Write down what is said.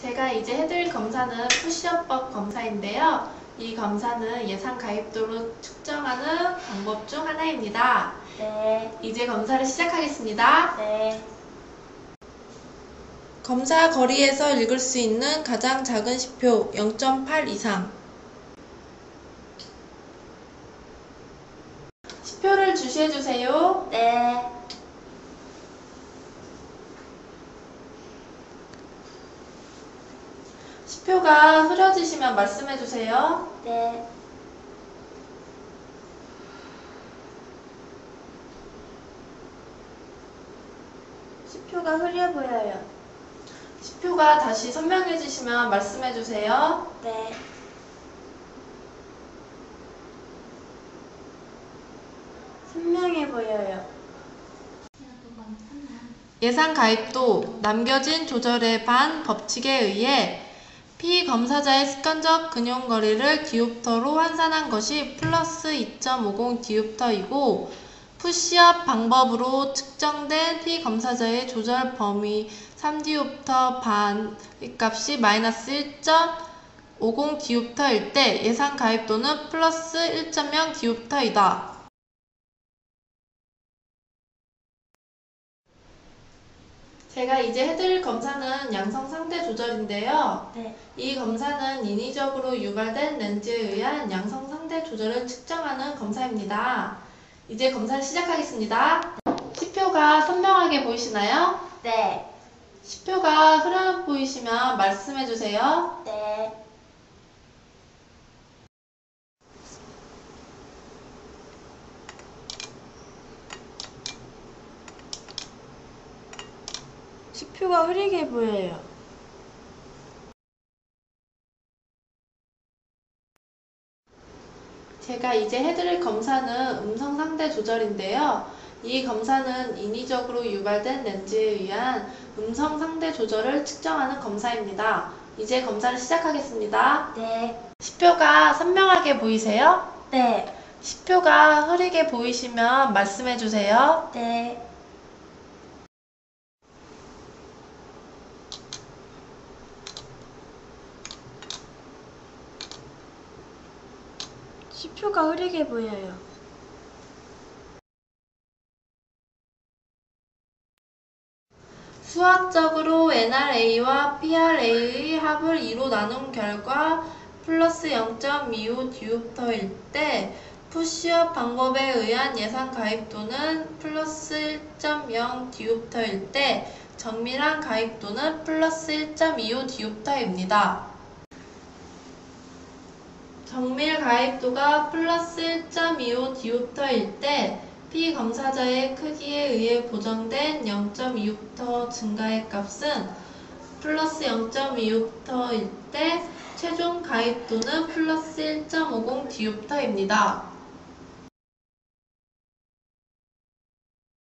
제가 이제 해드릴 검사는 푸시업법 검사인데요. 이 검사는 예상 가입도를 측정하는 방법 중 하나입니다. 네, 이제 검사를 시작하겠습니다. 네, 검사 거리에서 읽을 수 있는 가장 작은 시표 0.8 이상. 시표를 주시해 주세요. 네, 시표가 흐려지시면 말씀해 주세요. 네, 시표가 흐려 보여요. 시표가 다시 선명해지시면 말씀해 주세요. 네, 선명해 보여요. 예상 가입도 남겨진 조절의 반 법칙에 의해 피검사자의 습관적 근용거리를 디옵터로 환산한 것이 플러스 2.50 디옵터이고 푸시업 방법으로 측정된 피검사자의 조절 범위 3디옵터 반의 값이 마이너스 1.50 디옵터일 때 예상 가입도는 플러스 1.0 디옵터이다. 제가 이제 해드릴 검사는 양성 상태 조절인데요. 네, 이 검사는 인위적으로 유발된 렌즈에 의한 양성 상태 조절을 측정하는 검사입니다. 이제 검사를 시작하겠습니다. 시표가 선명하게 보이시나요? 네, 시표가 흐려 보이시면 말씀해 주세요. 네, 시표가 흐리게 보여요. 제가 이제 해드릴 검사는 음성 상태 조절인데요. 이 검사는 인위적으로 유발된 렌즈에 의한 음성 상태 조절을 측정하는 검사입니다. 이제 검사를 시작하겠습니다. 네, 시표가 선명하게 보이세요? 네, 시표가 흐리게 보이시면 말씀해 주세요. 네, 시표가 흐리게 보여요. 수학적으로 NRA와 PRA의 합을 2로 나눈 결과 플러스 0.25 디옵터일 때 푸시업 방법에 의한 예상 가입도는 플러스 1.0 디옵터일 때 정밀한 가입도는 플러스 1.25 디옵터입니다. 정밀 가입도가 플러스 1.25 디옵터일 때 피검사자의 크기에 의해 보정된 0.2옵터 증가의 값은 플러스 0.2옵터일 때 최종 가입도는 플러스 1.50 디옵터입니다.